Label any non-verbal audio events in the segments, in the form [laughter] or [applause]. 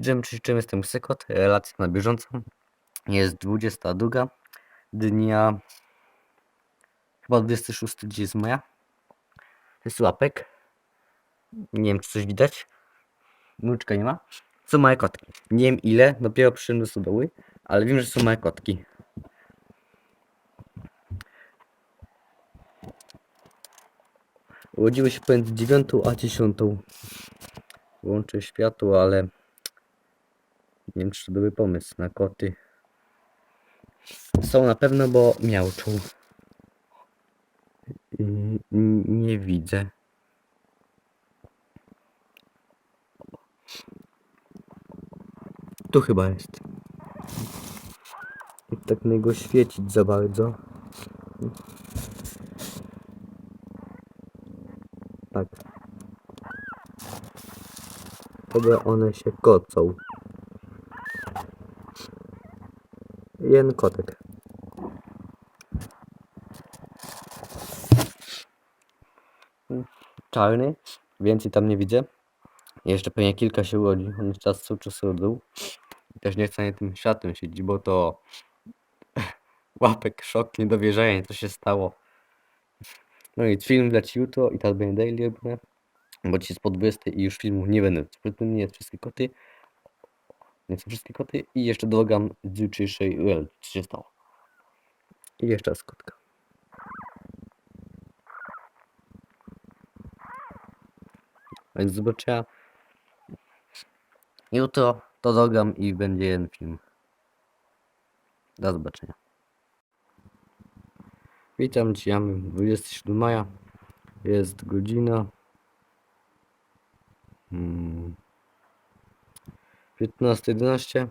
Czym, czym, jestem Ksykot? Relacja na bieżąco. Jest 22 dnia. Chyba 26 dzień z maja. Jest łapek. Nie wiem, czy coś widać. Mruczka nie ma. Są małe kotki. Nie wiem ile, dopiero przyszedłem do stodoły, ale wiem, że są małe kotki. Urodziły się pomiędzy 9 a 10. Łączę światło, ale nie wiem, czy to dobry pomysł na koty. Są na pewno, bo miauczą. I n- nie widzę. Tu chyba jest. I tak na niego świecić za bardzo. Tak. Chyba one się kocą. Jeden kotek. Czarny. Więcej tam nie widzę. Jeszcze pewnie kilka się urodzi. On czas cały czas rodzą. Też nie chcę na tym światłem siedzieć, bo to [laughs] łapek, szok, niedowierzanie, co się stało. No i film leci jutro i teraz będzie daily robione. Bo dzisiaj jest po 20 i już filmów nie będę. Tym nie wszystkie koty. Są wszystkie koty. I jeszcze dodam z jutrzejszej UL, co się stało. I jeszcze raz kotka. Więc zobaczę. Jutro to dodam i będzie jeden film. Do zobaczenia. Witam Cię, mamy 27 maja. Jest godzina. Hmm, 15.11.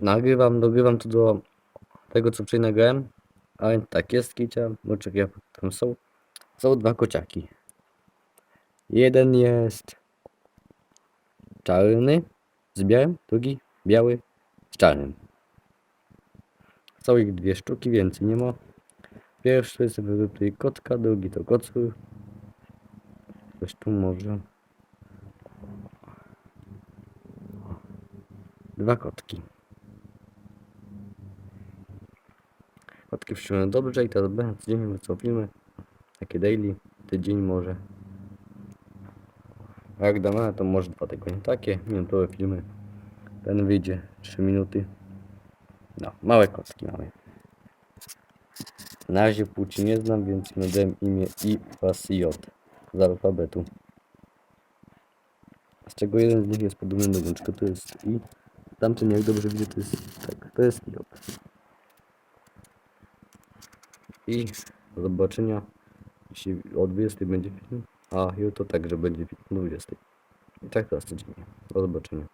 Nagrywam, dogrywam to do tego, co wczoraj nagrałem. A więc tak, jest kicia, moczek tam są. Są dwa kociaki. Jeden jest czarny z białym, drugi biały z czarnym. Są ich dwie sztuki, więcej nie ma. Pierwszy jest tutaj kotka, drugi to kocur. Coś tu może. Dwa kotki. Kotki wszyły dobrze i teraz będę wrzucał filmy. Takie daily, tydzień może. A jak damy, to może dwa tygodnie. Takie minutowe filmy. Ten wyjdzie 3 minuty. No, małe kotki mamy. Na razie płci nie znam, więc nadałem imię I oraz J z alfabetu. Z czego jeden z nich jest podobny do włączka, to jest I. Tamten jak dobrze widzę to jest tak, to jest J. I do zobaczenia. Jeśli o 20 będzie film. A jutro także będzie film o 20. I tak teraz codziennie. Do zobaczenia.